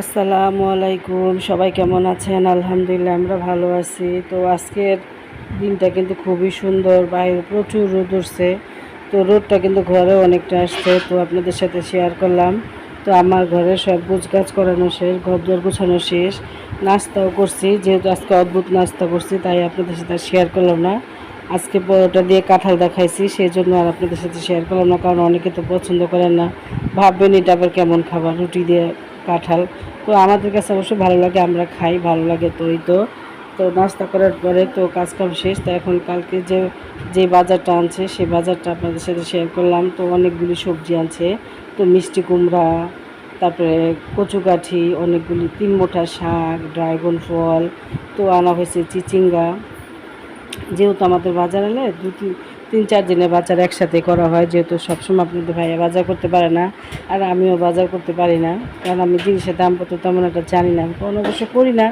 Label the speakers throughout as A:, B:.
A: আসসালামু আলাইকুম, সবাই কেমন আছেন? আলহামদুলিল্লাহ, আমরা ভালো আছি। তো আজকের দিনটা কিন্তু খুবই সুন্দর, বাইরে প্রচুর রোদ উঠছে। তো রোদটা কিন্তু ঘরে অনেকটা আসছে, তো আপনাদের সাথে শেয়ার করলাম। তো আমার ঘরে সব কাজ করানো শেষ ঘর দর গোছানো শেষ। নাস্তাও করছি, যেহেতু আজকে অদ্ভুত নাস্তা করছি, তাই আপনাদের সাথে শেয়ার করলাম না। আজকে পরোটা দিয়ে কাঁঠাল দেখাইছি, সেই জন্য আর আপনাদের সাথে শেয়ার করলাম না, কারণ অনেকে তো পছন্দ করেন না। ভাববেন এটা আবার কেমন খাবার, রুটি দিয়ে কাঁঠাল। তো আমাদের কাছে অবশ্যই ভালো লাগে, আমরা খাই, ভালো লাগে তো এই তো। তো নাস্তা করার পরে তো কাজকাম শেষ, তো এখন কালকে যে যে বাজারটা আনছে সেই বাজারটা আপনাদের সাথে শেয়ার করলাম। তো অনেকগুলি সবজি আনছে, তো মিষ্টি কুমড়া, তারপরে কচুকাঠি, অনেকগুলি তিন মোটা শাক, ড্রাগন ফল, তো আনা হয়েছে চিচিঙ্গা। যেহেতু আমাদের বাজার এলে দু তিন তিন চার দিনের বাজার একসাথে করা হয়, যেহেতু সবসময় আপনাদের ভাইয়া বাজার করতে পারে না, আর আমিও বাজার করতে পারি না, কারণ আমি জিনিসের দাম কত তেমন একটা জানি না কোনো অবশ্য করি না,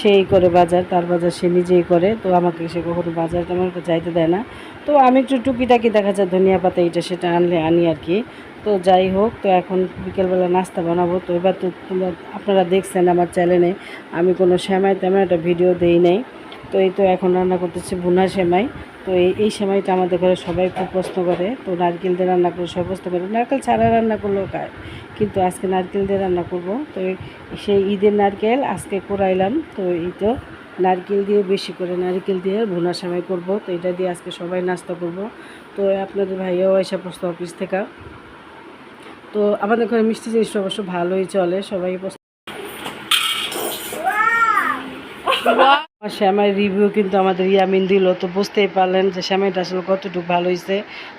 A: সেই করে বাজার, তার বাজার সে নিজেই করে, তো আমাকে সে কখনো বাজার তেমন একটা যাইতে দেয় না। তো আমি একটু টুকিটাকি দেখা যায় ধনিয়া পাতা এটা সেটা আনলে আনি আর কি। তো যাই হোক, তো এখন বিকেলবেলা নাস্তা বানাবো, তো এবার তো আপনারা দেখছেন আমার চ্যানেলে, আমি কোনো সেমাই তেমন একটা ভিডিও দেই নাই। তো এই তো এখন রান্না করতেছি ভুনা সেমাই। তো এই এই সেমাইটা আমাদের ঘরে সবাই খুব পছন্দ করে। তো নারকেল দিয়ে রান্না করে সবাই পছন্দ করে। নারকেল ছাড়া রান্না করলেও খায়। কিন্তু আজকে নারকেল দিয়ে রান্না করব। তো সেই ঈদের নারকেল আজকে কোরাইলাম তো এই তো নারকেল দিয়ে বেশি করে নারকেল দিয়ে ভুনা সেমাই করব। তো এটা দিয়ে আজকে সবাই নাস্তা করব। তো আপনাদের ভাইয়াও এসে পোস্ট অফিস থেকে। তো আমাদের ঘরে মিষ্টি জিনিসটা অবশ্য ভালোই চলে। সবাই আমার শ্যামাই রিভিউ কিন্তু আমাদের ইয়ামিন দিল, তো বুঝতেই পারলেন যে শ্যামাইটা আসলে কতটুকু ভালো হয়েছে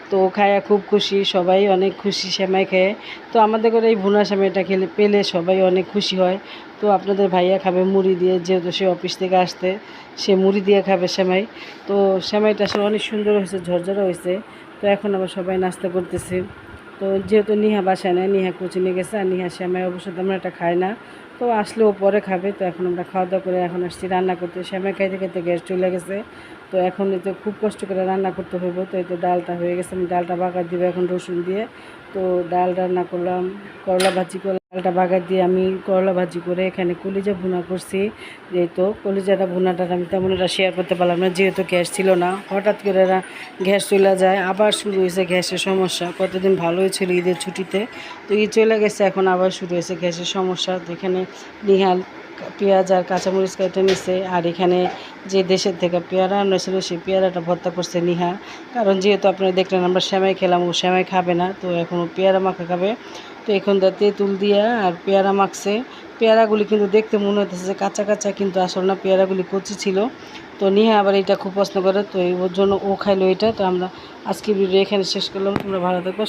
A: তো খায়া খুব খুশি, সবাই অনেক খুশি শ্যামাই খেয়ে। তো আমাদের করে এই ভুনা শ্যামাইটা খেলে, পেলে সবাই অনেক খুশি হয়। তো আপনাদের ভাইয়া খাবে মুড়ি দিয়ে, যেহেতু সে অফিস থেকে আসতে সে মুড়ি দিয়ে খাবে শ্যামাই। তো শ্যামাইটা আসলে অনেক সুন্দর হয়েছে ঝরঝরা হয়েছে তো এখন আবার সবাই নাস্তা করতেছে। তো যেহেতু নিহা বাসায় নেয় নিহা নিয়ে গেছে আর নিহা শ্যামাই অবশ্য আমরা একটা খাই না। তো আসলেও পরে খাবে, তো এখন আমরা খাওয়া দাওয়া করে এখন আসছি রান্না করতে। শ্যামাই খাইতে খাইতে গ্যাস চলে গেছে। তো এখন এতে খুব কষ্ট করে রান্না করতে হইব, তো এতে ডালটা হয়ে গেছে। আমি ডালটা বাঁকা দিব এখন রসুন দিয়ে। তো ডাল রান্না করলাম, করলা ভাজি করলাম। ডালটা বাগার দিয়ে আমি করলা ভাজি করে এখানে কলিজা ভুনা করছি। যেহেতু কলিজাটা ভুনাটা আমি তেমন একটা শেয়ার করতে পারলাম না, যেহেতু গ্যাস ছিল না। হঠাৎ করে গ্যাস চলে যায়, আবার শুরু হয়েছে গ্যাসের সমস্যা। কতদিন ভালোই ছিল ঈদের ছুটিতে? তো ঈদ চলে গেছে, এখন আবার শুরু হয়েছে গ্যাসের সমস্যা। তো এখানে নিহাল পেঁয়াজ আর কাঁচামরিচ কেটে নিছে, আর এখানে যে দেশের থেকে পেয়ারা আনেছিল সেই পেয়ারাটা ভর্তা করছে নিহা কারণ যেহেতু আপনারা দেখলেন আমরা শ্যামাই খেলাম, ও শ্যামাই খাবে না, তো এখন ও পেয়ারা মাখা খাবে। তো এখন দা তেঁতুল দিয়া আর পেয়ারা মাখছে। পেয়ারাগুলি কিন্তু দেখতে মনে হতেছে যে কাঁচা কাঁচা, কিন্তু আসল না পেয়ারাগুলি কচি ছিল। তো নিয়ে আবার এটা খুব পছন্দ করে, তো ওর জন্য ও খাইলো এটা। তো আমরা আজকে ভিডিও এখানে শেষ করলাম। তোমরা ভালো থাকো